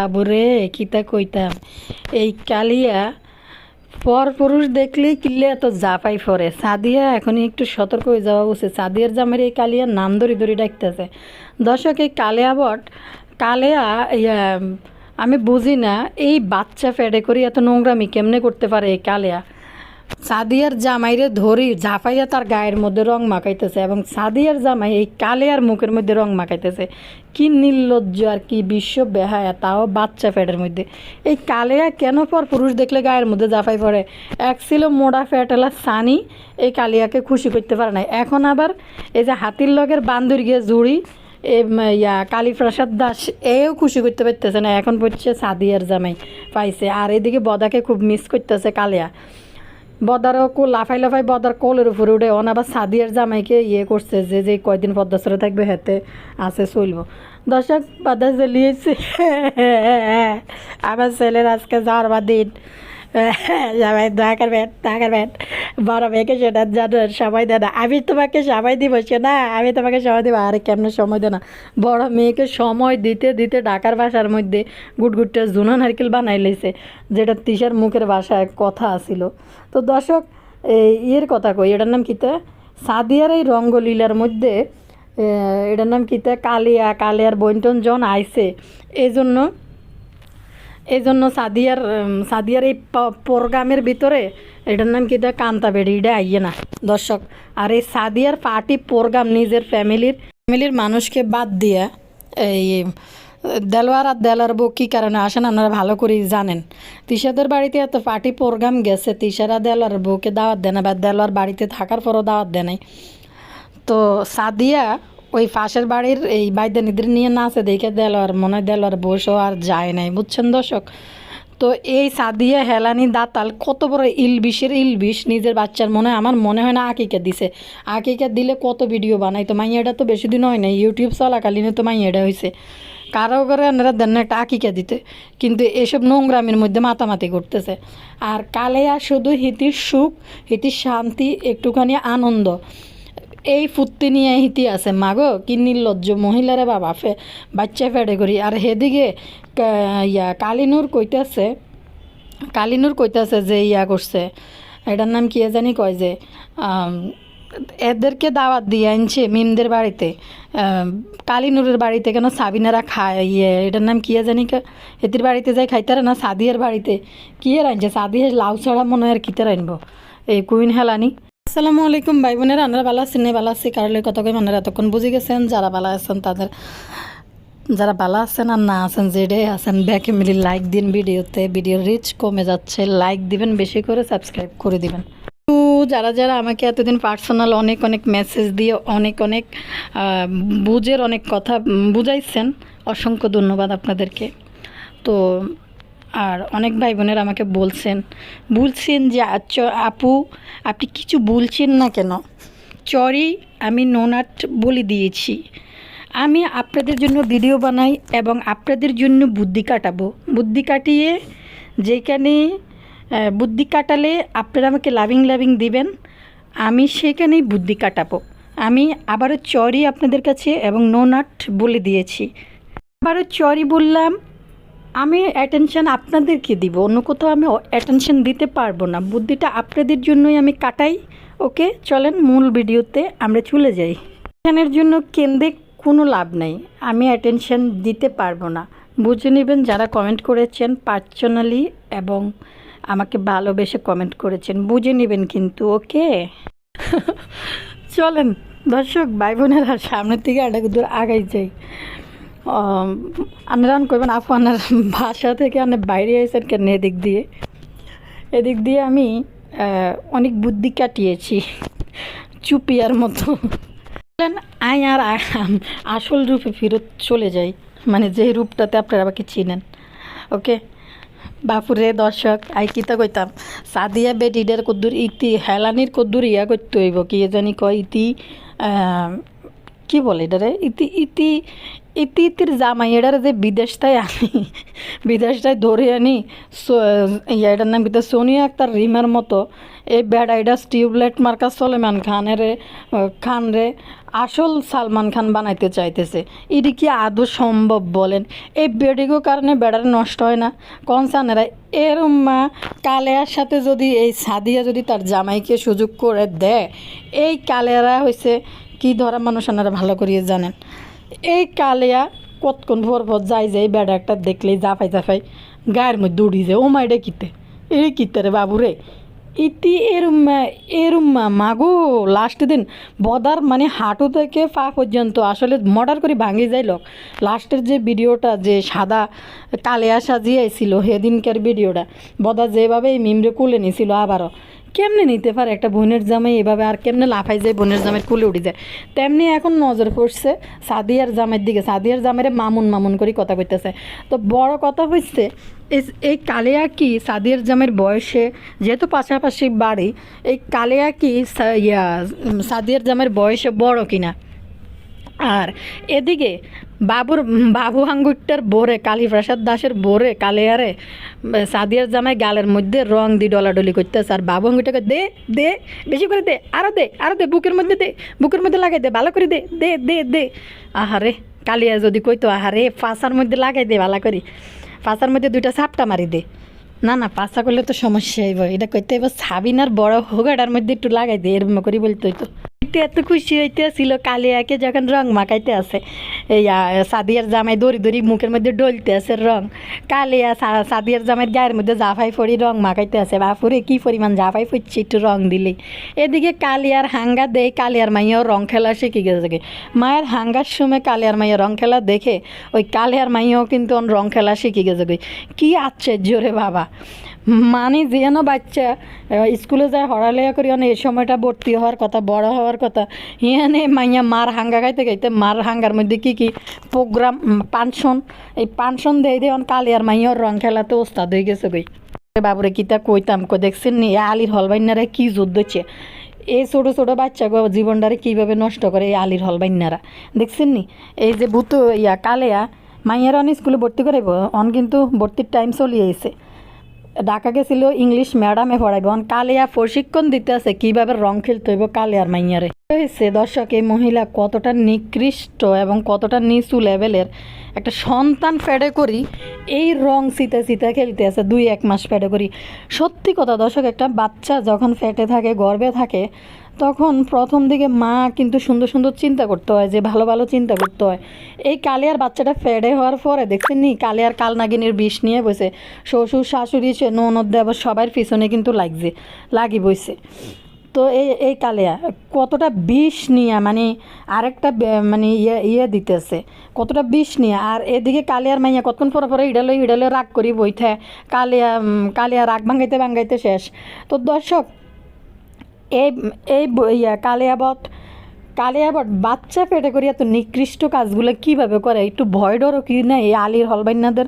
বাবুরে কিতা কইতাম? এই কালিয়া পর পুরুষ দেখলে কিল্লে এত জাপাই পরে সাদিয়া এখন একটু সতর্ক হয়ে যাওয়া উচিত। সাদিয়ার জামের এই কালিয়া নাম ধরি ধরি ডাকতেছে। দর্শক, এই কালিয়া বট, কালিয়া আমি বুঝি না, এই বাচ্চা ফেডে করি এত নোংরামি কেমনে করতে পারে এই কালিয়া? সাদিয়ার জামাইরে ধরি ঝাঁপাইয়া তার গায়ের মধ্যে রং মাখাইতেছে এবং সাদিয়ার জামাই এই কালিয়ার মুখের মধ্যে রং মাখাইতেছে। কি নির্লজ্জ আর কি বিশ্ব বেহায়া, তাও বাচ্চা ফ্যাটের মধ্যে। এই কালিয়া কেন পর পুরুষ দেখলে গায়ের মধ্যে জাফাই পড়ে? এক ছিল মোড়া ফ্যাটেলা সানি, এই কালিয়াকে খুশি করতে পারে না এখন আবার এই যে হাতির লগের বান্দুর গিয়ে জুড়ি এ ইয়া, কালীপ্রসাদ দাস, এও খুশি করতে পারতেছে না। এখন পড়ছে সাদিয়ার জামাই পাইছে। আর এদিকে বদাকে খুব মিস করতেছে কালিয়া। বদারও কো লাফাই লাফাই বদার কোলের উপরে উঠে অন আবার সাদিয়ার জামাইকে ইয়ে করছে যে যে কয়দিন পদ্মাসরে থাকবে হেতে আছে চলব দর্শক, বাদা জ্বলিয়েছে। আমার ছেলের আজকে যাওয়ার বা দিন। সবাই দয়া করবেন করবেন। বড় মেয়েকে সেটা জানো, সময় দেয় না। আমি তোমাকে সময় দিব সে না আমি তোমাকে সময় দেবো, আরে কেমনে সময় দেয় না। বড় মেয়েকে সময় দিতে দিতে ঢাকার ভাষার মধ্যে গুটগুটটা জুনা নারকেল বানাই লইছে যেটা তিসার মুখের ভাষায় কথা আসিল তো দর্শক, এই ইয়ের কথা কই, এটার নাম কিতা সাদিয়ার এই রঙ্গলীলার মধ্যে এটার নাম কিতা কালিয়া, কালিয়ার বইন্টন জন আইছে। এই জন্য এই জন্য সাদিয়ার সাদিয়ার এই প্রোগ্রামের ভিতরে এটার নাম কি দেয় কান্তা বেড়ি এটা আইয়ে না। দর্শক, আর এই সাদিয়ার পার্টি প্রোগ্রাম নিজের ফ্যামিলির ফ্যামিলির মানুষকে বাদ দিয়া, এই, দেলোয়ার আর দেলার বউ কী কারণে আসেন আপনারা ভালো করেই জানেন। তিশাদের বাড়িতে এত পার্টি প্রোগ্রাম গেছে, তিশারা দেলোয়ার বউকে দাওয়াত দেয় না বা দেলোয়ার বাড়িতে থাকার পরও দাওয়াত দেয় নাই। তো সাদিয়া ওই পাশের বাড়ির এই বাইদানিদের নিয়ে নাচে দেখে দিল আর মনে দিল আর বসেও আর যায় নাই, বুঝছেন দর্শক? তো এই সাদিয়া হেলানি দাতাল কত বড় ইলবিশের ইলবিশ, নিজের বাচ্চার মনে আমার মনে হয় না আকিকা দিছে। আকিকা দিলে কত ভিডিও বানাই তো মাইয়াটা তো বেশি দিন হয় না ইউটিউব চলাকালীনে তো মাইয়াটা হয়েছে কারও করে এনারা দেন একটা আকিকা দিতে, কিন্তু এসব নোংরামের মধ্যে মাতামাতি করতেছে। আর কালেয়া শুধু হিতির সুখ, হিতির শান্তি, একটুখানি আনন্দ। এই ফুত্তি নিয়ে হিতি আছে। মাগো কি নির্লজ্জ মহিলারা বাবা ফে বাচ্চা ফেডে করি আর হেদিকে ইয়া কালিনুর কইতাছে কালিনুর কইতাছে যে ইয়া করছে এটার নাম কি জানি কয় যে এদেরকে দাওয়াত দিয়ে আনছে মিমদের বাড়িতে কালিনুরের বাড়িতে কেন সাবিনারা খায় ইয়ে। এটার নাম কি জানি এদের বাড়িতে যাই খাইতারে না সাদিয়ার বাড়িতে কি এর আনছে? সাদিয়ার লাউ ছাড়া মনে হয় আর কিতে আনব? এই কুইন হেলানি। আসসালামু আলাইকুম, ভাই বোনেরা। আমরা ভালো আছি না ভালো আছি। কারলে কত কই মানে এতক্ষণ বুঝে গেছেন? যারা ভালো আছেন, তাদের যারা ভালো আছেন আর না আছেন যেডে আছেন, ব্যাকে মিলি লাইক দিন ভিডিওতে। ভিডিওর রিচ কমে যাচ্ছে। লাইক দিবেন, বেশি করে সাবস্ক্রাইব করে দিবেন। তো যারা যারা আমাকে এতদিন পার্সোনাল অনেক অনেক মেসেজ দিয়ে অনেক অনেক বুঝের অনেক কথা বুঝাইছেন, অসংখ্য ধন্যবাদ আপনাদেরকে। তো আর অনেক ভাই বোনেরা আমাকে বলছেন বলছেন যে আপু, আপনি কিছু বলছেন না কেন? চরি, আমি নোনাট বলে দিয়েছি। আমি আপনাদের জন্য ভিডিও বানাই এবং আপনাদের জন্য বুদ্ধি কাটাবো। বুদ্ধি কাটিয়ে যেখানে বুদ্ধি কাটালে আপনারা আমাকে লাভিং লাভিং দিবেন, আমি সেখানেই বুদ্ধি কাটাবো। আমি আবারও চরি আপনাদের কাছে এবং নোনাট বলে দিয়েছি। আবারও চরি বললাম আমি অ্যাটেনশন আপনাদেরকে দিব, অন্য কোথাও আমি অ্যাটেনশন দিতে পারব না। বুদ্ধিটা আপনাদের জন্যই আমি কাটাই, ওকে? চলেন মূল ভিডিওতে আমরা চলে যাই। এখানের জন্য কেন্দ্রে কোনো লাভ নেই, আমি অ্যাটেনশন দিতে পারব না। বুঝে নেবেন যারা কমেন্ট করেছেন পার্সোনালি এবং আমাকে ভালোবেসে কমেন্ট করেছেন, বুঝে নেবেন কিন্তু, ওকে? চলেন, দর্শক ভাই বোনেরা সামনের থেকে একটা দূর আগাই যাই। আনারান করবেন আপু আনার বাসা থেকে আনার বাইরে এসেছেন কেন এদিক দিয়ে। এদিক দিয়ে আমি অনেক বুদ্ধি কাটিয়েছি, চুপিয়ার মতো। আয় আর আসল রূপে ফেরত চলে যাই মানে যে রূপটাতে আপনারা আমাকে চিনেন, ওকে? বাপুরে দর্শক, আই কিতা কইতাম, সাদিয়া বেটিডের কদ্দুর, ইতি হেলানির কদ্দুর ইয়া করতে হইব, কি জানি কয়, ইতি কি বলে এটারে? ইতি ইতি ইতির জামাই, এটার যে বিদেশটাই আনি বিদেশটাই ধরে আনি এটার নাম কিন্তু সোনিয়া আক্তার রিমার মতো এই বেড়া, এটা টিউবলাইট মার্কা সলেমান খানের খান রে, আসল সালমান খান বানাইতে চাইতেছে। এটি কি আদৌ সম্ভব বলেন? এই বেডিগো কারণে বেড়ার নষ্ট হয় না। কনসানেরা এরম মা কালেয়ার সাথে যদি এই সাদিয়া যদি তার জামাইকে সুযোগ করে দেয়, এই কালেয়ারা হয়েছে কি ধরা মানুষ আনারা ভালো করিয়ে জানেন? এই কালিয়া কতক্ষণ ভোর ভোর যাই যাই বেড়া একটা দেখলেই জাফাই জাফাই গায়ের মধ্যে উড়ি যায় ও মা, এটা কিতে? এই কিতে রে বাবু রে? ইতি এরম এরম মাগো লাস্ট দিন বদার মানে হাঁটু থেকে পা পর্যন্ত আসলে মর্ডার করে ভাঙি যাই লোক। লাস্টের যে ভিডিওটা, যে সাদা কালিয়া সাজিয়েছিল সেদিনকার ভিডিওটা, বদা যেভাবে এই মিমরে কুলে নিছিল আবারও। কেমনে নিতে পারে একটা বোনের জামাই এভাবে? আর কেমনে লাফাই যায় বোনের জামাই কুলে উঠে যায়? তেমনি এখন নজর পড়ছে সাদিয়ার জামের দিকে। সাদিয়ার জামের মামুন মামুন করে কথা কইতেছে। তো বড় কথা হচ্ছে এই- কালিয়া কি সাদিয়ার জামের বয়সে যেহেতু পাশাপাশি বাড়ি, এই কালিয়া কি ইয়া সাদিয়ার জামের বয়সে বড় কিনা? আর এদিকে বাবুর বাবু আঙ্গুরটার বোরে কালীপ্রসাদ দাসের বোরে কালিয়ারে সাদিয়ার জামাই গালের মধ্যে রং দি ডলাডলি করতেছে। আর বাবু আঙ্গুরটাকে দে দে, বেশি করে দে, আরও দে আরও দে, বুকের মধ্যে দে, বুকের মধ্যে লাগাই দে, ভালো করে দে দে দে দে। আহারে, কালিয়া যদি কইতো, আহারে ফাঁসার মধ্যে লাগাই দে, ভালো করে। ফাঁসার মধ্যে দুইটা সাপটা মারি দে। না না, পাশা করলে তো সমস্যা হইব। এটা কইতে এবার সাবিনার বড় হোগাটার মধ্যে একটু লাগাই দে এরকম করে বলতে হইতো। এতে এত খুশি হইতে ছিল কালিয়াকে যখন রং মাখাইতে আছে এই সাদিয়ার জামাই দড়ি দড়ি মুখের মধ্যে ডলতে আছে রং। কালিয়া সাদিয়ার জামাইয়ের গায়ের মধ্যে জাফাই ফড়ি রং মাখাইতে আছে, বাপুরে কি পরিমাণ জাফাই ফুটছে একটু রং দিলেই এদিকে কালিয়ার হাঙ্গা দেয় কালিয়ার মাইয়াও রং খেলা শিখে গেছে মায়ের হাঙ্গার সময় কালিয়ার মাইয়া রং খেলা দেখে, ওই কালিয়ার মাইয়াও কিন্তু রং খেলা শিখে গেছে। কি আশ্চর্য রে বাবা। মানে যেন বাচ্চা স্কুলে যায় হড়ালেয়া করি অনেক এই সময়টা ভর্তি হওয়ার কথা, বড় হওয়ার কথা। হিয়ানে মাইয়া মার হাঙ্গা খাইতে খাইতে, মার হাঙ্গার মধ্যে কি কি প্রোগ্রাম পানশন এই পানশন দেয় দিয়ে কালিয়ার মাইয়ার রং খেলাতে ওস্তাদ হয়ে গেছে গই। বাবুরে কিতা কইতাম কো দেখছেন নি আলির হলবাইনারা কি যুদ্ধ হচ্ছে। এই ছোটো ছোটো বাচ্চাগো জীবনটারে কীভাবে নষ্ট করে এই আলির হলবাইনারা। দেখছেন নি, এই যে ভূত ইয়া কালেয়া, মাইয়ারা অন স্কুলে ভর্তি করাইব, অন কিন্তু ভর্তির টাইম চলিয়ে এসে ঢাকা গেছিল ইংলিশ ম্যাডামে পড়াইব। কালিয়া প্রশিক্ষণ দিতে আছে, কীভাবে রং খেলতে হইব কালিয়ার মাইয়ারে? হয়েছে দর্শক, এই মহিলা কতটা নিকৃষ্ট এবং কতটা নিচু লেভেলের একটা সন্তান ফেডে করি, এই রং সিতা সিতা খেলতে আছে দুই এক মাস ফেডে করি। সত্যি কথা দর্শক, একটা বাচ্চা যখন ফেটে থাকে গর্বে থাকে তখন প্রথম দিকে মা কিন্তু সুন্দর সুন্দর চিন্তা করতে হয়, যে ভালো ভালো চিন্তা করতে হয়। এই কালিয়ার বাচ্চাটা ফেডে হওয়ার পরে দেখছেন নি? কালিয়ার কালনাগিনীর বিষ নিয়ে বসে। শ্বশুর, শাশুড়ি, সে ননদ দেবর সবার পিছনে কিন্তু লাগছে, লাগি বইছে। তো এই এই কালিয়া কতটা বিষ নিয়ে মানে আরেকটা মানে ইয়ে ইয়ে দিতেছে। কতটা বিষ নিয়ে আর এদিকে কালিয়ার মাইয়া কতক্ষণ পরে পরে ইডালে ইডালে রাগ করি বইতে কালিয়া কালিয়া রাগ ভাঙাইতে ভাঙাইতে শেষ। তো দর্শক এই এই কালিয়াবত কালিয়াবত বাচ্চা পেটে করি এত নিকৃষ্ট কাজগুলো কীভাবে করে? একটু ভয় ডরও কি না? এই আলির হলবাইনাদের,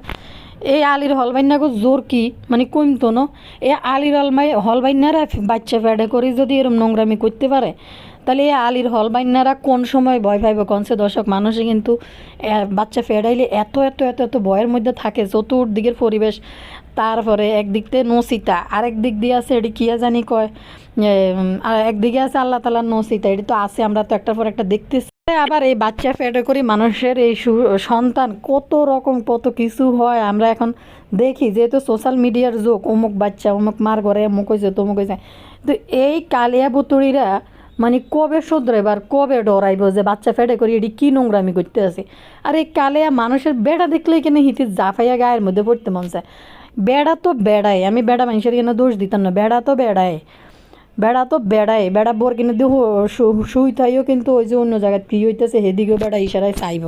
এই আলির হলবাইনাগো জোর কি? মানে কমতো না? এই আলির হলমাই, হলবাইনারা বাচ্চা পেটে করে যদি এরম নোংরামি করতে পারে, তাহলে এই আলির হলবাইনারা কোন সময় ভয় পাইব কনসে দর্শক মানুষে কিন্তু বাচ্চা ফেডাইলে এত এত এত এত ভয়ের মধ্যে থাকে, চতুর্দিকের পরিবেশ, তারপরে একদিক দিয়ে নসিতা আরেক দিক দিয়ে আছে এটি কিয়া জানি কয়? আর একদিকে আছে আল্লাহ তালার নসিতা এটি তো আছে, আমরা তো একটার পর একটা দেখতেছি। আবার এই বাচ্চা ফেটে করি মানুষের এই সন্তান, কত রকম, কত কিছু হয়, আমরা এখন দেখি, যেহেতু সোশ্যাল মিডিয়ার যুগ, অমুক বাচ্চা, অমুক মার ঘরে, অমুক হয়েছে তমুক হয়েছে তো এই কালিয়া বুতুড়িরা মানে কবে শুধরাইব আর কবে ডরাইব যে বাচ্চা ফেটে করি, এটি কী নোংরামি করতে আছে? আর এই কালিয়া মানুষের বেড়া দেখলেই কেন হিতে জাফাইয়া গায়ের মধ্যে পড়তে মন বেড়া তো বেড়ায় আমি বেড়া মানুষের কেন দোষ দিতাম না, বেড়া তো বেড়ায় বেড়া তো বেড়ায়, বেড়া বোর কিনে দিয়ে শুই থাইও কিন্তু ওই যে অন্য জায়গায় কী হইতেছে, হেদিকেও বেড়া ইশারায় চাইব।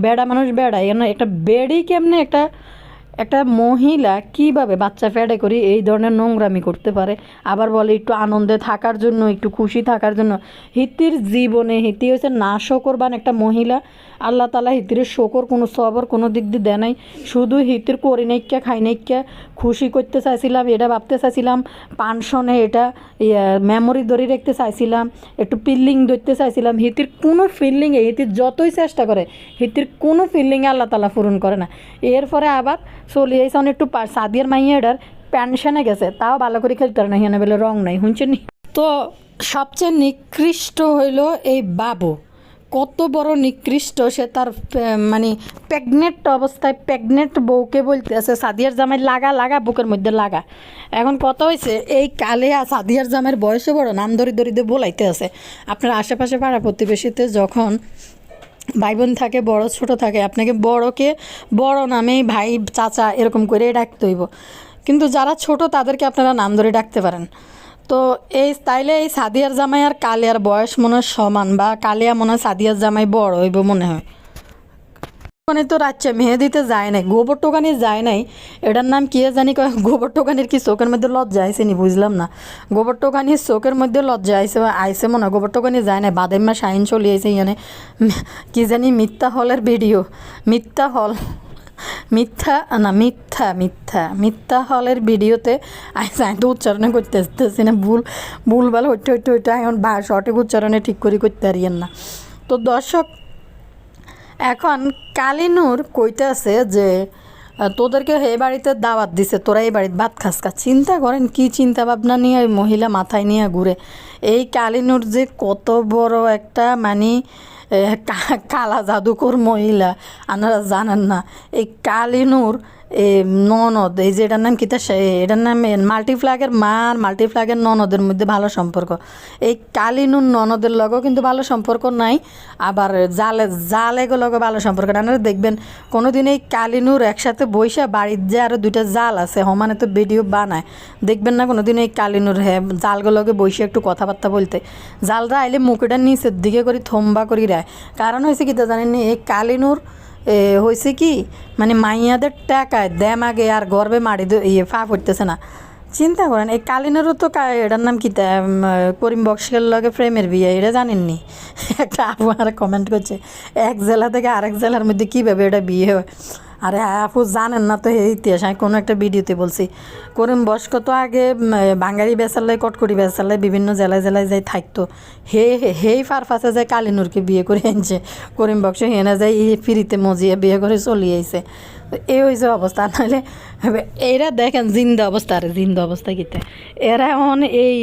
বেড়া মানুষ বেড়ায় কেন একটা বেড়ই কেমনে একটা একটা মহিলা কীভাবে বাচ্চা ফেডে করে এই ধরনের নোংরামি করতে পারে? আবার বলে একটু আনন্দে থাকার জন্য, একটু খুশি থাকার জন্য। হিতির জীবনে, হিতি হয়েছে না শকরবান একটা মহিলা। আল্লাহ তালা হিতির শকর, কোনো সবর কোনো দিক দিয়ে দেয় নাই। শুধু হিতির করি নাইকা খাই নাইকা খুশি করতে চাইছিলাম, এটা ভাবতে চাইছিলাম। পানশনে এটা মেমোরি ধরে রাখতে চাইছিলাম। একটু ফিল্ডিং ধরতে চাইছিলাম। হিতির কোনো ফিল্ডিংয়ে হিতির যতই চেষ্টা করে, হিতির কোনো ফিল্ডিংয়ে আল্লাহ তালা পূরণ করে না। এরপরে আবার চলে আইসে অনেক একটু সাদিয়ার মাইয়া এটার পেনশনে গেছে, তাও ভালো করে খেলতে পারে না, হিয়ানে বলে রং নাই, শুনছেন তো সবচেয়ে নিকৃষ্ট হইল এই বাবু। কত বড় নিকৃষ্ট, সে তার মানে প্রেগনেন্ট অবস্থায় প্রেগনেন্ট বউকে বলতে আছে, সাদিয়ার জামাই লাগা লাগা, বুকের মধ্যে লাগা। এখন কত হয়েছে এই কালে আর সাদিয়ার জামাইয়ের বয়সে বড়, নাম ধরি দিয়ে বলাইতে আছে। আপনার আশেপাশে পাড়া প্রতিবেশীতে যখন ভাই বোন থাকে, বড়, ছোট থাকে, আপনাকে বড়কে বড় নামেই ভাই, চাচা এরকম করে ডাকতে হইব। কিন্তু যারা ছোট তাদেরকে আপনারা নাম ধরে ডাকতে পারেন। তো এই স্টাইলে এই সাদিয়ার জামাই আর কালিয়ার বয়স মনে হয় সমান বা কালিয়া মনে হয় সাদিয়ার জামাই বড় হইব মনে হয়। ওখানে তো রাচ্চা মেহেদিতে যায় নাই গোবর টোকানি যায় নাই। এটার নাম কি জানি গোবর টোকানির কি চোখের মধ্যে লজ্জা আইসে নি, বুঝলাম না। গোবর টোকানির চোখের মধ্যে লজ্জা আইসে আইসে মনে গোবর টোকানি যায় না বাদেম্মা চলে আইসে ইয়ানে। কি জানি মিথ্যা হলের ভিডিও, মিথ্যা হল, মিথ্যা, না মিথ্যা মিথ্যা মিথ্যা হলের ভিডিওতে আমি তো উচ্চারণে করতে আসতেছি না, ভুল ভুল ভালো হইতে হইতে হইতে এখন সঠিক উচ্চারণে ঠিক করে করতে পারিয়েন না। তো দর্শক এখন কালিনুর কইতে আছে যে তোদেরকে এই বাড়িতে দাওয়াত দিছে, তোরা এই বাড়িতে ভাত খাস খা চিন্তা করেন কি চিন্তা ভাবনা নিয়ে ওই মহিলা মাথায় নিয়ে ঘুরে। এই কালিনুর যে কত বড় একটা মানে কালা জাদুকর মহিলা, আপনারা জানেন না। এই কালিনুর ননদ, এই যে এটার নাম কিতা এটার নাম মাল্টিফ্ল্যাগের মা আর মাল্টিফ্ল্যাগের ননদের মধ্যে ভালো সম্পর্ক। এই কালিনুর ননদের লগেও কিন্তু ভালো সম্পর্ক নাই, আবার জালে জালেগো লগে ভালো সম্পর্ক আপনারা দেখবেন, কোনোদিন এই কালিনুর একসাথে বৈশা বাড়ির যে আরও দুইটা জাল আছে হমানে তো ভিডিও বানায়। দেখবেন না কোনোদিন এই কালিনুর হ্যাঁ জালগুলোকে বসে একটু কথাবার্তা বলতে। জালরা আইলে মুখটা নিচের দিকে করে থম্বা করি রায়। কারণ হয়েছে কি তা জানেন এই কালিনুর হয়েছে কি? মানে মাইয়াদের টাকায় দেমাগে আর গর্বে মারি ইয়ে ফা পড়তেছে না। চিন্তা করেন, এই কালিনেরও তো এটার নাম কি করিম বক্সের লগে প্রেমের বিয়ে, এটা জানেননি? একটা আপু আর কমেন্ট করছে, এক জেলা থেকে আরেক জেলার মধ্যে কীভাবে এটা বিয়ে হয়? আরে আপু, জানেন না তো, এই ইতিহাস, আমি কোনো একটা ভিডিওতে বলছি। করিম বয়স্ক তো আগে বাঙালি বেসাল্লাই কটকটি বেসাল্লাই বিভিন্ন জেলায় জেলায় যাই থাকতো। হে হেই ফারফাসে যায় কালিনুরকে বিয়ে করে আনছে করিম বক্স, হেনা যায় ফিরিতে মজিয়ে বিয়ে করে চলিয়ে আইছে। এই হয়েছে অবস্থা, নাহলে এরা দেখেন জিন্দা অবস্থা, আরে জিন্দা অবস্থা কিতে। এরা এখন এই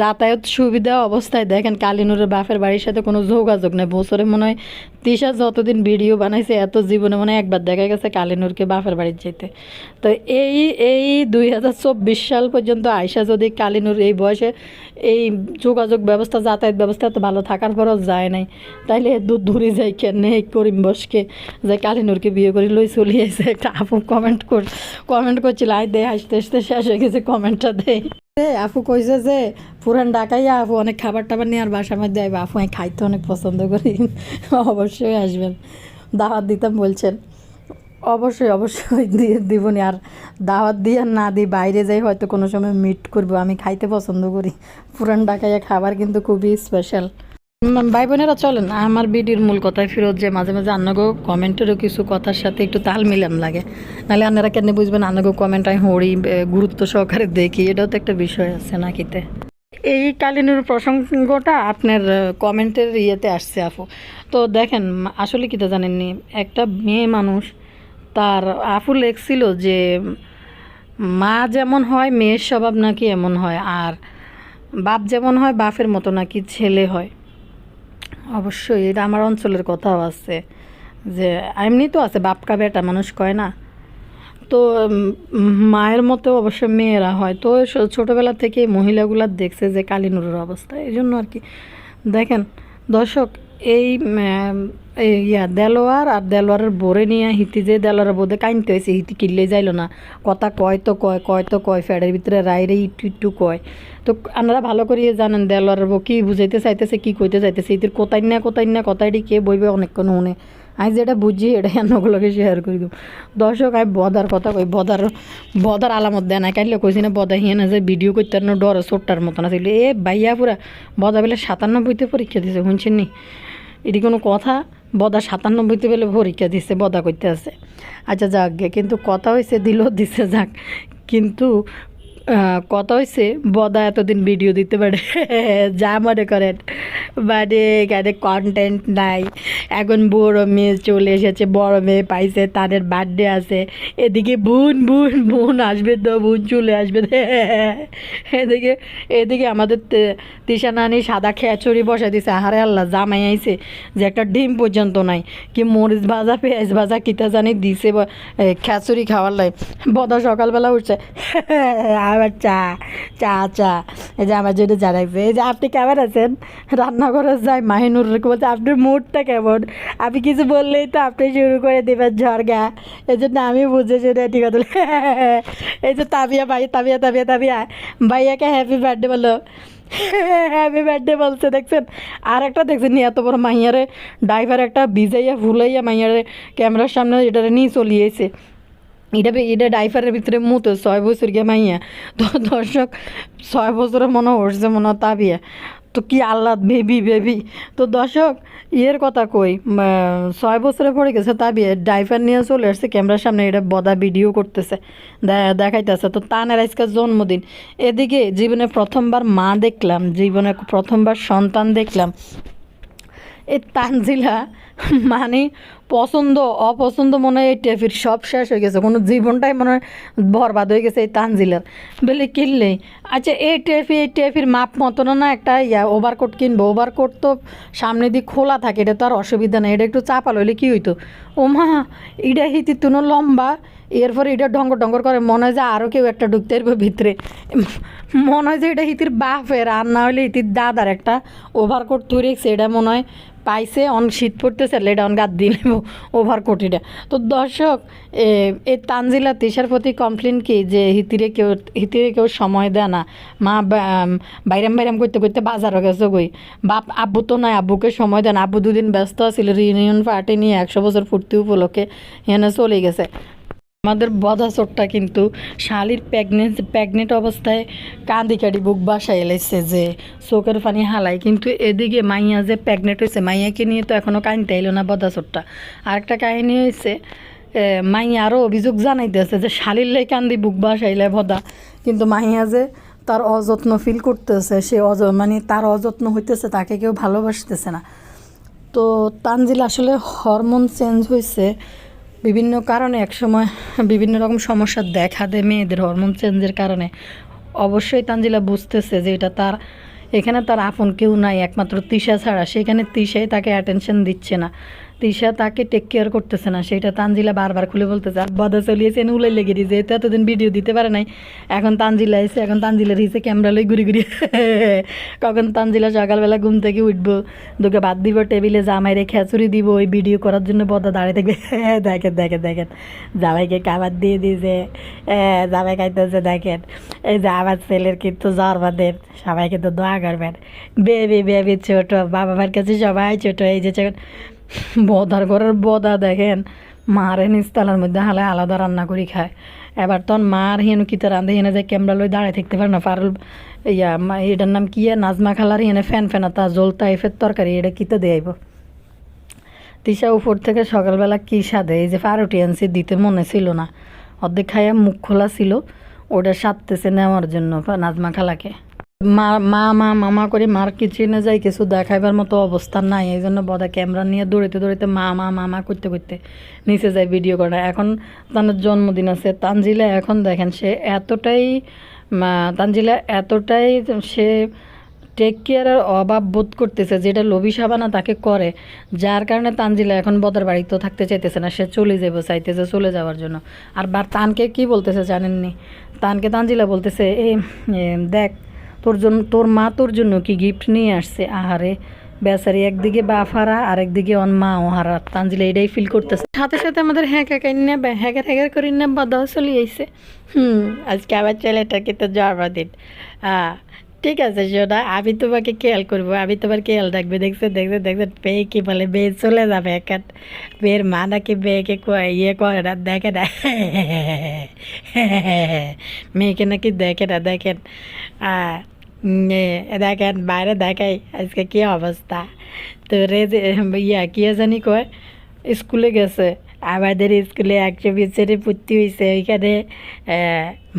যাতায়াত সুবিধা অবস্থায় দেখেন কালিনুরের বাপের বাড়ির সাথে কোনো যোগাযোগ নেই। বছরে মনে হয় তিশা যতদিন ভিডিও বানাইছে, এত জীবনে মনে একবার দেখা গেছে কালিনুরকে বাপের বাড়ির যেতে তো এই এই দুই হাজার চব্বিশ সাল পর্যন্ত আয়সা যদি কালিনুর এই বয়সে এই যোগাযোগ ব্যবস্থা, যাতায়াত ব্যবস্থা তো ভালো থাকার পরও যায় নাই, তাইলে দূর দূরে যাই কেন করিম বসকে যে কালিনুরকে বিয়ে করে লই চলে এসে একটা আপু কমেন্ট কর কমেন্ট করছিল আই দে, হাসতে হাসতে শেষ হয়ে গেছে কমেন্টটা দে। আপু কইছে যে, পুরান ঢাকাইয়া আপু, অনেক খাবার টাবার নিয়ে আর বাসার মধ্যে আইবা। আপু, আমি খাইতে অনেক পছন্দ করি, অবশ্যই আসবেন। দাওয়াত দিতাম বলছেন। অবশ্যই অবশ্যই দিয়ে দিবনি, আর দাওয়াত দিয়ে আর না দিই, বাইরে যাই হয়তো কোনো সময় মিট করব, আমি খাইতে পছন্দ করি। পুরান ঢাকাইয়া খাবার কিন্তু খুবই স্পেশাল ভাই বোনেরা চলেন, আমার ভিডিওর মূল কথায় ফিরত যে মাঝে মাঝে আন্নাগো কমেন্টেরও কিছু কথার সাথে একটু তাল মিলাম লাগে। নাহলে আপনারা কেন বুঝবেন আন্নাগো কমেন্ট আমি হড়ি গুরুত্ব সহকারে দেখি, এটাও তো একটা বিষয় আছে নাকিতে। এই কালিনুর প্রসঙ্গটা আপনার কমেন্টের ইয়েতে আসছে, আপু। তো দেখেন, আসলে কি তা জানেননি, একটা মেয়ে মানুষ, তার আপু লেখছিল যে, মা যেমন হয়, মেয়ের স্বভাব নাকি এমন হয়, আর বাপ যেমন হয়, বাপের মতো নাকি ছেলে হয়। অবশ্যই, এটা আমার অঞ্চলের কথাও আছে যে এমনি তো আছে, বাপকা বেটা, মানুষ কয় না। তো মায়ের মতো অবশ্য মেয়েরা হয়। তো ছোটোবেলা থেকে মহিলাগুলার দেখছে যে কালী কালিনুরের অবস্থা এই জন্য আর কি। দেখেন, দর্শক এই ইয়া দেলোয়ার আর দেলোয়ারের বোরে নিয়ে হিতি যে দেলোয়ারের বোধে কাইনতে হয়েছে হিতি কিনলে যাইলো না। কথা কয় তো কয় কয় তো কয়, ফ্যাডের ভিতরে রাইরে ইটু ইটু কয়। তো আপনারা ভালো করিয়ে জানেন দেলোয়ারের বউ কী বুঝাইতে চাইতেছে, কী কইতে চাইতেছে, ইতির কোথায় না কোথায় না কোথায় কে বইবে অনেকক্ষণ শুনে। আমি যেটা বুঝি এটা অন্যগুলোকে শেয়ার করি দিব দর্শক, আমি বদার কথা কই, বদার বদার আলামত দেয় না কাইলে কইছি না বদা হিয়ে না যে ভিডিও করতে ডরে, ছোট্টার মতন আছিল এ বাইয়া পুরা, বদা বেলে সাতান্নব্বইতে পরীক্ষা দিছে, শুনছেন নি? এটি কোনো কথা? বদা সাতানব্বইতে পেলে পরীক্ষা দিছে, বদা করতে আছে। আচ্ছা যাক গে, কিন্তু কথা হয়েছে দিল দিছে, যাক। কিন্তু কথা হয়েছে বদা এতদিন ভিডিও দিতে পারে। যা মনে করেন। মানে এখানে কন্টেন্ট নাই। এখন বড় মেয়ে চলে এসেছে, বড় মেয়ে পাইছে, তাদের বার্থডে আছে। এদিকে বোন বোন বোন আসবে তো, বোন চলে আসবে। এদিকে এদিকে আমাদের তিশা নানি সাদা খেচুরি বসে দিছে। আহারে আল্লাহ, জামাই আইছে যে একটা ডিম পর্যন্ত নাই। কি মরিচ ভাজা, পেঁয়াজ ভাজা, কিতা জানি দিছে ব- খাওয়ার লাই। বদা সকালবেলা উঠছে। আবার চা চা চা। এই যে আমার জন্য জানাইছে এই যে আপনি কেমন আছেন? রান্নাঘরে যাই, মাহিনুর বলছে, আপনার মুডটা কেমন? আমি কিছু বললেই তো আপনি শুরু করে দেবেন ঝড়গা এই জন্য আমি বুঝেছি না ঠিক আছে। এই যে তাবিয়া ভাই, তাবিয়া তাবিয়া তাবিয়া। ভাইয়াকে হ্যাপি বার্থডে বলো। হ্যাপি বার্থডে বলছে, দেখছেন? আর একটা দেখছেন নি, এত বড় মাইয়ারে ড্রাইভার একটা ভিজাইয়া ফুলাইয়া মাইয়ারে ক্যামেরার সামনে এটা নিয়ে চলিয়েছে। এটা এটা ডাইফারের ভিতরে মুতো, ছয় বছর গিয়ে মাইয়া। তো দর্শক, ছয় বছরের মনে হচ্ছে মনে তাবিয়া। তো কি আল্লাহ বেবি বেবি। তো দর্শক, ইয়ের কথা কই ছয় বছরে পড়ে গেছে তাবিয়া ড্রাইভার নিয়ে চলে আসছে, ক্যামেরার সামনে এটা বদা ভিডিও করতেছে দেখাইতেছে। তো তানের আজকাল জন্মদিন। এদিকে জীবনে প্রথমবার মা দেখলাম, জীবনে প্রথমবার সন্তান দেখলাম। এই তানজিলা মানে পছন্দ, অপছন্দ মনে হয় এই টেফির সব শেষ হয়ে গেছে। কোনো জীবনটাই মনে হয় বরবাদ হয়ে গেছে এই তানজিলার। বলে কিনলেই আচ্ছা এই টেফি এই টেফির মাপ মতনও না একটা ইয়া ওভারকোট কিনবো। ওভারকোট তো সামনে দিয়ে খোলা থাকে, এটা তো আর অসুবিধা নেই, এটা একটু চাপা লইলে কী হইতো? ও মা এটা হিতি তুনো লম্বা, এরপরে এটা ডঙ্গর ডঙ্গর করে, মনে হয় যে আরও কেউ একটা ঢুকতে পারবে ভিতরে। মনে হয় যে এটা হিতির বাপের, আর না হলে হিতির দাদার একটা ওভারকোট তৈরি এটা মনে হয় পাইছে অন শীত পড়তেছে লেডা অন গাদ দিয়ে নেব ওভারকোটিটা তো দর্শক এ, এই তানজিলা তিসার প্রতি কমপ্লেন কি? যে হিতিরে কেউ হিতিরে কেউ সময় দেয় না। মা বাইরাম বাইরাম করতে করতে বাজারও গেছে গই বাপ আব্বু তো নয় আব্বুকে সময় দেন আব্বু দুদিন ব্যস্ত আছিল রিউনিয়ন পার্টি নিয়ে একশো বছর ফুর্তি উপলক্ষে এখানে চলে গেছে। আমাদের বদা চোরটা কিন্তু শালির প্রেগনেন্ট প্রেগনেন্ট অবস্থায় কান্দি কাটি বুক বাসায় এলেছে যে চোখের পানি হালাই কিন্তু এদিকে মাইয়া যে প্রেগনেন্ট হয়েছে মাইয়াকে নিয়ে তো এখনও কাহিনিতে এলো না বদা চোরটা। আরেকটা কাহিনী হয়েছে মাইয়া আরও অভিযোগ জানাইতেছে যে শালির লাই কান্দি বুক বাসাইলে বদা কিন্তু মাইয়া যে তার অযত্ন ফিল করতেছে, সে অজ মানে তার অযত্ন হইতেছে, তাকে কেউ ভালোবাসতেছে না। তো তানজিল আসলে হরমোন চেঞ্জ হয়েছে বিভিন্ন কারণে একসময় বিভিন্ন রকম সমস্যা দেখা দেয় মেয়েদের হরমোন চেঞ্জের কারণে। অবশ্যই তানজিলা বুঝতেছে যে এটা তার, এখানে তার আপন কেউ নাই, একমাত্র তিশা ছাড়া। সেখানে তিশাই তাকে অ্যাটেনশন দিচ্ছে না। তিশা তাকে টেক কেয়ার করতেছে না। সেটা তানজিলা বারবার খুলে বলতেছে আর বদা চলিয়েছে উলাই লেগে দিয়েছে যেহেতু এতদিন ভিডিও দিতে পারে নাই। এখন তানজিলা এসে এখন তানজিলার হিসে ক্যামেরা লই ঘুরি ঘুরি কখন তানজিলা সকালবেলা ঘুম থেকে উঠবো দুকে ভাত দিব টেবিলে জামাইরে খেচুরি দিব ওই ভিডিও করার জন্য বদা দাঁড়িয়ে থাকবে। দেখেন দেখেন দেখেন জামাইকে খাবার দিয়ে দিয়েছে এ, জামাই খাইতেছে দেখেন। এই যে আমার ছেলের কিন্তু জ্বর বাঁধেন সবাই কিন্তু দোয়া করবেন। বেবি বেবি ছোট বাবা মার কাছে সবাই ছোট এই যে বদার ঘরের বদা দেখেন। মার নিস্তালার মধ্যে হালে আলাদা রান্না করি খায়। এবার তখন মার হেন কিতে রান্ধে হেনে যে ক্যামেরা লই দাঁড়ায় থাকতে পারে না পারুল ইয়া এটার নাম কি নাজমা খালার হেনে ফ্যান ফ্যানাতা জল এফের তরকারি, এটা কিতে দেয়াইব তিশা উপর থেকে সকালবেলা কী স্বাদে এই যে পাউরুটি আনছি দিতে মনে ছিল না। অর্ধেক খাইয়া মুখ খোলা ছিল ওটা সারতেছে নেওয়ার জন্য নাজমা খালাকে। মা মা মা, মামা করে মার কিচেনে যাই কিছু দেখাইবার মতো অবস্থা নাই। এই জন্য বদা ক্যামেরা নিয়ে দৌড়িতে দৌড়িতে মা মা, মামা করতে করতে নিচে যায় ভিডিও করা। এখন তার জন্মদিন আছে, তানজিলা এখন দেখেন সে এতটাই তানজিলা এতটাই সে টেক কেয়ারের অভাব বোধ করতেছে, যেটা লবি সাবানা তাকে করে। যার কারণে তানজিলা এখন বদার বাড়িতেও থাকতে চাইতেছে না, সে চলে যাব চাইতেছে চলে যাওয়ার জন্য। আর বার তানকে কি বলতেছে জানেননি? তানকে তানজিলা বলতেছে, এই দেখ তোর জন্য, তোর মা তোর জন্য কি গিফট নিয়ে আসছে? আহারে, বেচারি একদিকে বাফারা আর একদিকে অন মা ওহারা তানজিলা এটাই ফিল করতেছে। সাথে সাথে আমাদের হ্যাঁ কাকাই না হ্যাকার হ্যাকার করি না বাদাও চলে আইছে। হুম, আজকে আবার ছেলেটাকে তো জন্মদিন। আহ ঠিক আছে, সোনা, আমি তোমাকে খেয়াল করব, আমি তোমার খেয়াল রাখবে। দেখছে দেখছে দেখছে পেয়ে কি বলে, মেয়ে চলে যাবে একান মেয়ের মা নাকি মেয়েকে ইয়ে করে না, দেখে না। মেয়েকে নাকি দেখে না, দেখেন। দেখেন, বাইরে দেখাই, আজকে কি অবস্থা? তো রেজে, ইয়া, কি জানি কয়, স্কুলে গেছে, আমাদের স্কুলে একশো বিশের ভর্তি হয়েছে ওইখানে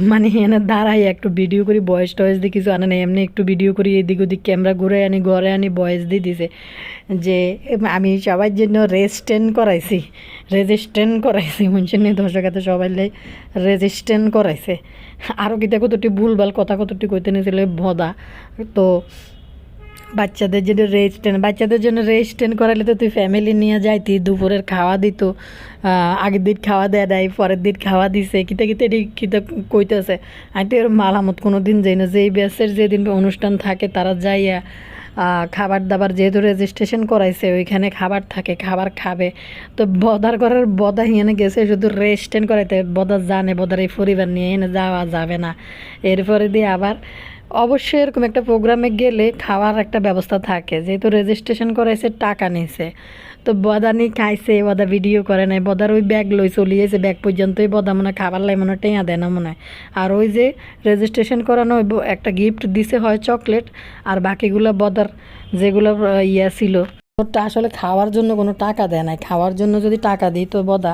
মানে এনে দাঁড়াই, একটু ভিডিও করি বয়স টয়েস দিয়ে কিছু আনে না এমনি একটু ভিডিও করি, এদিক ওদিক ক্যামেরা ঘুরে আনি, ঘরে আনি বয়স দিয়ে দিছে। যে আমি সবার জন্য রেজিস্ট্যান্ট করাইছি রেজিস্ট্যান্ট করাইছি, মনসেন দর্শক এত সবাই লাই রেজিস্ট্যান্ট করাইছে। আরও কিতা কতটি ভুলভাল কথা কতটি কইতে নিয়েছিল ভদা। তো বাচ্চাদের জন্য রেজিস্ট্যান্ট বাচ্চাদের জন্য রেজিস্ট্যান্ট করালে তো তুই ফ্যামিলি নিয়ে যাইতি, দুপুরের খাওয়া দিত আগের দিন খাওয়া দেয় নাই পরের দিন খাওয়া দিছে, কিতা কিতা এটি কিতা কইতেছে। আমি তো এর মালামত কোনো দিন যাই না যে এই ব্যাসের যেদিন অনুষ্ঠান থাকে তারা যাইয়া খাবার দাবার যেহেতু রেজিস্ট্রেশন করাইছে, ওইখানে খাবার থাকে, খাবার খাবে। তো বদার ঘরের বদা হিয়ানে গেছে, শুধু রেস্টেন্ট করাইতে। বদা জানে, বদার এই পরিবার নিয়ে এনে যাওয়া যাবে না। এরপরে দিয়ে আবার অবশ্যই এরকম একটা প্রোগ্রামে গেলে খাওয়ার একটা ব্যবস্থা থাকে। যেহেতু রেজিস্ট্রেশন করাইছে, টাকা নিছে। তো বদা বদানি খাইছে, বদা ভিডিও করে নাই, বদার ওই ব্যাগ লই চলিয়েছে ব্যাগ পর্যন্তই বদা মনে খাবার লাই মনে টেঁয়া দেয় না মনে হয়। আর ওই যে রেজিস্ট্রেশন করানো ওই একটা গিফট দিছে হয় চকলেট আর বাকিগুলো বদার যেগুলো ইয়া ছিল। ওটা আসলে খাওয়ার জন্য কোনো টাকা দেয় নাই। খাওয়ার জন্য যদি টাকা দিই তো বদা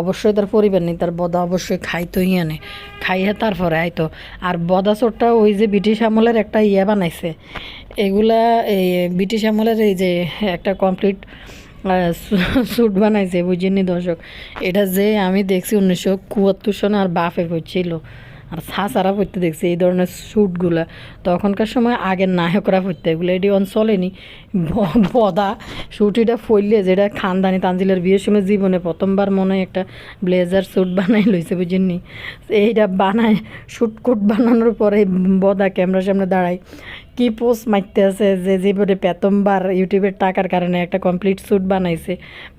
অবশ্যই তার পরিবার নেই, তার বদা অবশ্যই খাইতো ইয়ানে খাইয়ে তারপরে আইতো। আর বদা চোরটা ওই যে ব্রিটিশ আমলের একটা ইয়ে বানাইছে। এগুলা এই ব্রিটিশ আমলের এই যে একটা কমপ্লিট স্যুট বানাইছে বুঝিনি দর্শক? এটা যে আমি দেখছি উনিশশো কুয়াত্তর সনে আর বাফে পড়ছিল আর ছাড়া পড়তে দেখছি এই ধরনের স্যুটগুলো। তখনকার সময় আগের নায়করা পড়তে এগুলো এটি অন চলেনি। ব- বদা স্যুটিটা ফইলে যেটা খানদানি তানজিলের বিয়ের সময় জীবনে প্রথমবার মনে একটা ব্লেজার স্যুট বানাই লইছে, বুঝেননি? এইটা বানায় শুট কুট বানানোর পরে বদা ক্যামেরার সামনে দাঁড়ায়। কি পোস্ট মারতে আছে যে জীবনে প্রথমবার ইউটিউবের টাকার কারণে একটা কমপ্লিট স্যুট বানাইছে,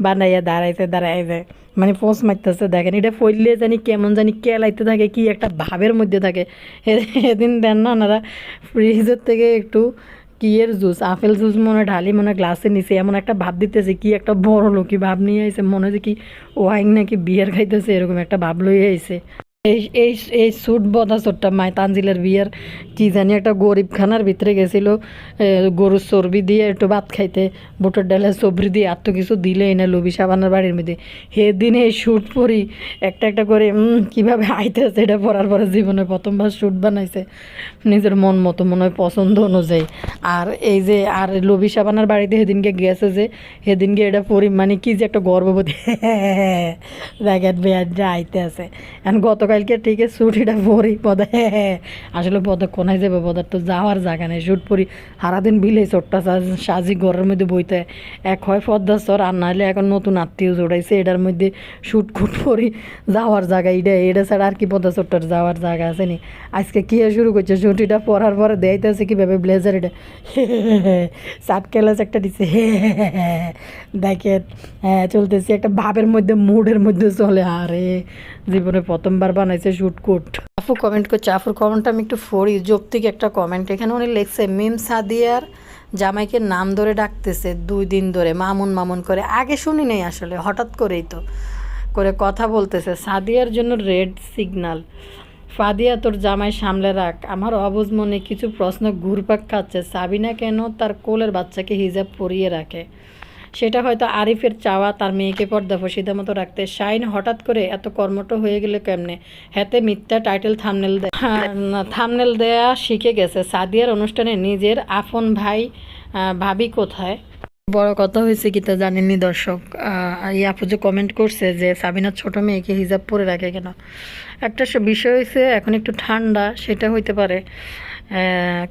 বানাইয়া দাঁড়াইছে দাঁড়াইছে মানে পোস্ট মারতেছে, দেখেন, এটা ফইলে জানি কেমন জানি কেলাইতে থাকে, কি একটা ভাবের মধ্যে থাকে। এদিন দেন না ওনারা ফ্রিজের থেকে একটু কিয়ের জুস আপেল জুস মনে ঢালি, মনে গ্লাসে নিছে, এমন একটা ভাব দিতেছে, কি একটা বড় লোকই ভাব নিয়ে আইছে, মনে হয় কি ওয়াইন নাকি বিয়ার খাইতেছে, এরকম একটা ভাব লইয়ে আইছে। এই এই এই স্যুট বদা স্যুটটা মায় তানজিলের বিয়ের, কি জানি একটা গরিব খানার ভিতরে গেছিল গরুর চর্বি দিয়ে একটু ভাত খাইতে, বুটের ডালের সবরি দিয়ে আর তো কিছু দিলে না লবি সাবানের বাড়ির মধ্যে। সেদিনে এই শ্যুট পরি, একটা একটা করে কীভাবে আইতেছে এটা পরার পরে জীবনে প্রথমবার শ্যুট বানাইছে। নিজের মন মতো মনে হয় পছন্দ অনুযায়ী। আর এই যে, আর লবি সাবানের বাড়িতে সেদিনকে গেছে যে, সেদিনকে এটা পরি মানে কি যে একটা গর্ভবতী দেখেন বেয়ারটা আইতে আছে এখন গতকালকে ঠিক আছে ছুটিটা পরি পদে আসলে পদে কোনায় যাবে পদার তো যাওয়ার জায়গা নেই। শুট পরি সারাদিন বিলে চোটটা সাজি ঘরের মধ্যে বইতে। এক হয় পদ্মা চর, আর নাহলে এখন নতুন আত্মীয় জোড়াইছে, এটার মধ্যে শুট কুট পরি যাওয়ার জায়গা এটা এটা ছাড়া আর কি পদ্মা চোট্টার যাওয়ার জায়গা আছে নি। আজকে কি শুরু করছে? ছুটিটা পরার পরে দেখাইতেছে কীভাবে ব্লেজার এটা? সাত ক্লাস একটা দিছে দেখেন হ্যাঁ চলতেছে একটা ভাবের মধ্যে, মুডের মধ্যে চলে, আরে। জীবনে প্রথমবার বানাইছে শুটকুট। আফু কমেন্ট করছে আফুর কমেন্টটা আমি একটু পড়ি যৌক্তিক একটা কমেন্ট এখানে উনি লিখছে, মিম সাদিয়ার জামাইকে নাম ধরে ডাকতেছে দুই দিন ধরে, মামুন মামুন করে। আগে শুনি নেই আসলে, হঠাৎ করেই তো। করে কথা বলতেছে, সাদিয়ার জন্য রেড সিগনাল ফাদিয়া, তোর জামাই সামলে রাখ। আমার অবুজ মনে কিছু প্রশ্ন ঘুরপাক খাচ্ছে। সাবিনা কেন তার কোলের বাচ্চাকে হিজাব পরিয়ে রাখে? সেটা হয়তো আরিফের চাওয়া তার মেয়েকে পর্দা ফসিদা মতো রাখতে। শাইন হঠাৎ করে এত কর্মঠ হয়ে গেলে কেমনে? হাতে মিথ্যা টাইটেল থামনেল দেয় থামনেল দেয়া শিখে গেছে। সাদিয়ার অনুষ্ঠানে নিজের আপন ভাই ভাবি কোথায়? বড় কথা হয়েছে কি তা জানেননি দর্শক? এই আপু যে কমেন্ট করছে যে সাবিনার ছোট মেয়েকে হিজাব পরে রাখে কেন? একটা বিষয় হয়েছে, এখন একটু ঠান্ডা, সেটা হইতে পারে।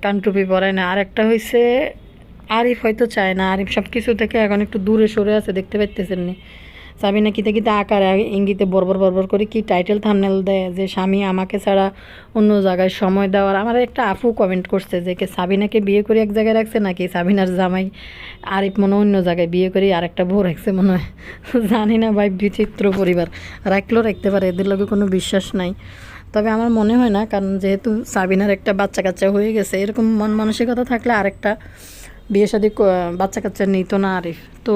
কান টুপি পরায় না। আর একটা হয়েছে আরিফ হয়তো চায় না, আরিফ সব কিছু থেকে এখন একটু দূরে সরে আছে, দেখতে পাইতেছেন নি। সাবিনা কিতে কিতে আকারে ইঙ্গিতে বরবর বরবর করে কি টাইটেল থামনেল দেয়, যে স্বামী আমাকে ছাড়া অন্য জায়গায় সময় দেওয়ার। আমার একটা আপু কমেন্ট করছে যে, কে সাবিনাকে বিয়ে করে এক জায়গায় রাখছে নাকি সাবিনার জামাই? আরিফ মনে অন্য জায়গায় বিয়ে করে আরেকটা বউ রাখছে মনে হয়। জানি না ভাই, বিচিত্র পরিবার। রাখলেও রাখতে পারে, এদের লগে কোনো বিশ্বাস নাই। তবে আমার মনে হয় না, কারণ যেহেতু সাবিনার একটা বাচ্চা কাচ্চা হয়ে গেছে, এরকম মন মানসিকতা থাকলে আরেকটা বিয়ে শাদী বাচ্চা কাচ্চা নিত না আরিফ। তো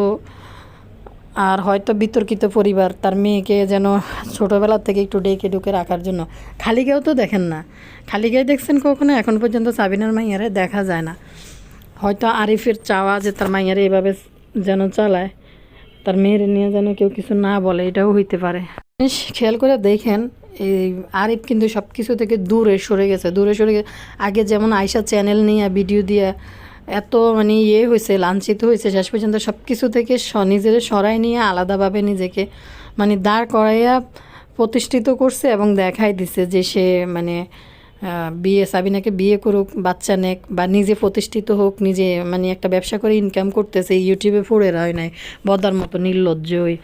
আর হয়তো বিতর্কিত পরিবার, তার মেয়েকে যেন ছোটোবেলা থেকে একটু ডেকে ডুকে রাখার জন্য। খালি খালিকেও তো দেখেন না। খালিকেও দেখছেন কখনো? এখন পর্যন্ত সাবিনার মাইয়ারে দেখা যায় না। হয়তো আরিফের চাওয়া যে তার মাইয়ারে এভাবে যেন চালায়, তার মেয়ের নিয়ে যেন কেউ কিছু না বলে, এটাও হইতে পারে। খেয়াল করে দেখেন, এই আরিফ কিন্তু সব কিছু থেকে দূরে সরে গেছে, দূরে সরে গেছে। আগে যেমন আয়সা চ্যানেল নিয়ে ভিডিও দিয়ে এত মানে ইয়ে হয়েছে, লাঞ্ছিত হয়েছে, শেষ পর্যন্ত সব কিছু থেকে নিজের সরাই নিয়ে আলাদাভাবে নিজেকে মানে দাঁড় করাইয়া প্রতিষ্ঠিত করছে এবং দেখাই দিছে যে সে মানে বিয়ে, সাবিনাকে বিয়ে করুক, বাচ্চা নেক বা নিজে প্রতিষ্ঠিত হোক, নিজে মানে একটা ব্যবসা করে ইনকাম করতেছে ইউটিউবে পড়ে রয় নাই, বদার মতো নির্লজ্জই।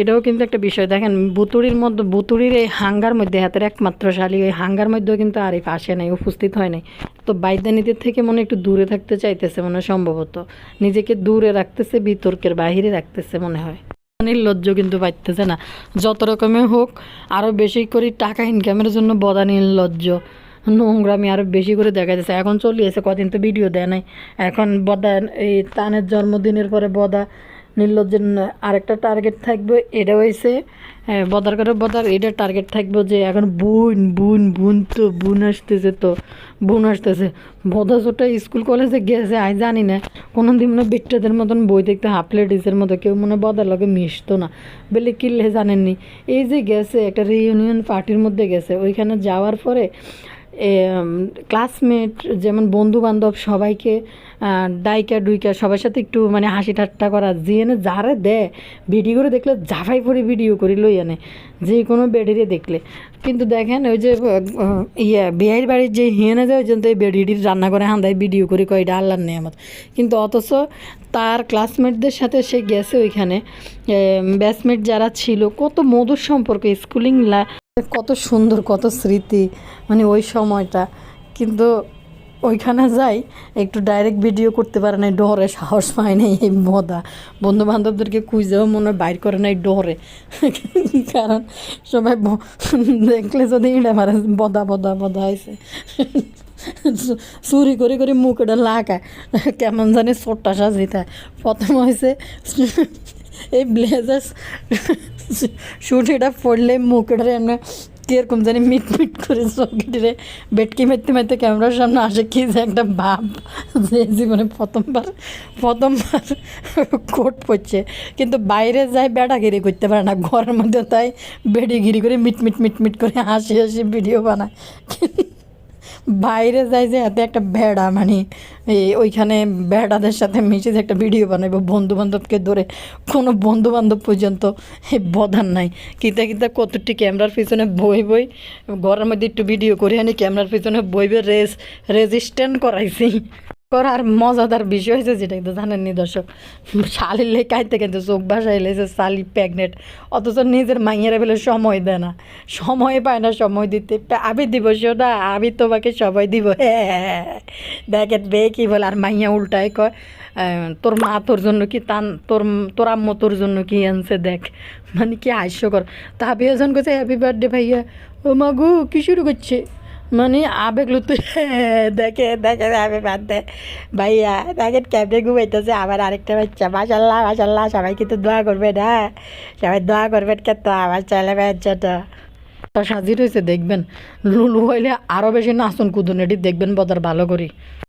এটাও কিন্তু একটা বিষয়। দেখেন, বুতুরির মধ্যে, বুতুরির এই হাঙ্গার মধ্যে হাতের একমাত্র শালী, ওই হাঙ্গার মধ্যেও কিন্তু আরিফ আসে নাই, উপস্থিত হয় নাই। তো বাইদানিদের থেকে মনে একটু দূরে থাকতে চাইতেছে মনে সম্ভবত। নিজেকে দূরে রাখতেছে, বিতর্কের বাহিরে রাখতেছে মনে হয়। নির্লজ্জ কিন্তু পাইতেছে না। যত রকমের হোক আরও বেশি করে টাকা ইনকামের জন্য বদা নির্লজ্জ নোংরামি আরও বেশি করে দেখা যাচ্ছে। এখন চলিয়েছে, কদিন তো ভিডিও দেয় নাই। এখন বদা এই তানের জন্মদিনের পরে বদা নির্লজ্জের আরেকটা টার্গেট থাকবে এটা হয়েছে হ্যাঁ, বদার করে বদার এটা টার্গেট থাকবে যে এখন বুন বুন বুন তো বুন আসতেছে তো বুন আসতেছে। বদা ছোটা স্কুল কলেজে গেছে আমি জানি না কোনো দিন মনে বিট্টাদের মতন বই দেখতে হাফ লেডিসের মতো কেউ মনে বদার লগে মিশতো না। বলে কিল্লে জানেননি। এই যে গেছে একটা রিউনিয়ন পার্টির মধ্যে গেছে ওইখানে যাওয়ার পরে ক্লাসমেট যেমন বন্ধু বান্ধব সবাইকে ডাইকা ডুইকা, সবার সাথে একটু মানে হাসি ঠাট্টা করা, যে এনে যারে দেয় ভিডিও করে দেখলে জাফাই পরে ভিডিও করি লই আনে, যে কোনো বেডিরে দেখলে। কিন্তু দেখেন ওই যে ইয়ে বিয়ের বাড়ির যে হিয়েনে যায় ওই জন্য এই বেডিটির রান্না করে হান্দায় ভিডিও করে কয়, এটা নেই আমার কিন্তু অথচ তার ক্লাসমেটদের সাথে সে গেছে ওইখানে ব্যাচমেট যারা ছিল, কত মধুর সম্পর্ক স্কুলিং কত সুন্দর, কত স্মৃতি মানে ওই সময়টা। কিন্তু ওইখানে যাই, একটু ডাইরেক্ট ভিডিও করতে পারে না ডরে সাহস পায় না এই মদা। বন্ধু বান্ধবদেরকে খুঁজেও মনে হয় বাইর করে নাই ডরে কারণ সবাই দেখলে যদি এটা মারে বদা বদা বদা হয়েছে চুরি করে করে মুখ এটা লাগায়। কেমন জানি ছোট্টা সাজিতে প্রথম হয়েছে এই ব্লেজার শুট এটা পড়লে মুখটারে এমনি কীরকম জানি মিট মিট করে চোখটিরে বেটকি মারতে মারতে ক্যামেরার সামনে আসে কি যে একটা ভাব যে জীবনে প্রথমবার প্রথমবার কোট পড়ছে কিন্তু বাইরে যায় বেটা বেড়াগিরি করতে পারে না ঘরের মধ্যে তাই বেডিগিরি করে মিট মিট মিট মিট করে হাসি হাসি ভিডিও বানায় বাইরে যাই যে এতে একটা ভেড়া মানে ওইখানে ভেড়াদের সাথে মিশে যে একটা ভিডিও বানাবো বন্ধু বান্ধবকে ধরে, কোনো বন্ধু বান্ধব পর্যন্ত বধান নাই। কিতা কিতা কতটি ক্যামেরার পিছনে বই বই, ঘরের মধ্যে একটু ভিডিও করে আনি ক্যামেরার পিছনে বইবে রেস রেজিস্ট্যান্ট করাইছি। করার মজাদার বিষয় হয়েছে যেটা কিন্তু জানেননি দর্শক? শালিলে কাইতে কিন্তু চোখ বাসায় এলেছে শালি প্রেগনেন্ট। অথচ নিজের মাইয়েরা বেলে সময় দেয় না। সময় পায় না সময় দিতে। আমি দিব না আমি তোমাকে সময় দিব। দেখেন বে কি বলে, আর মাইয়া উল্টায় কয় তোর মা তোর জন্য কি তান, তোর তোর আম্মু তোর জন্য কি আনছে দেখ। মানে কি হাস্যকর। তা আবি একজন কাছে হ্যাপি বার্থডে ভাইয়া। ও মাগু কি শুরু করছে? মানে আবেগ লুত দেখে দেখে আমি বাদ দে। ভাইয়া দেখে ক্যাবে ঘুমাইতেছে আবার আরেকটা বাচ্চা। মাসাল্লাহ মাসাল্লাহ সবাই কিন্তু দোয়া করবে না সবাই দোয়া করবেন তো আমার ছেলে বাচ্চাটা তো সাজির হয়েছে দেখবেন। লুলু হইলে আরও বেশি নাচন কুদুন এটি দেখবেন বদার ভালো করি।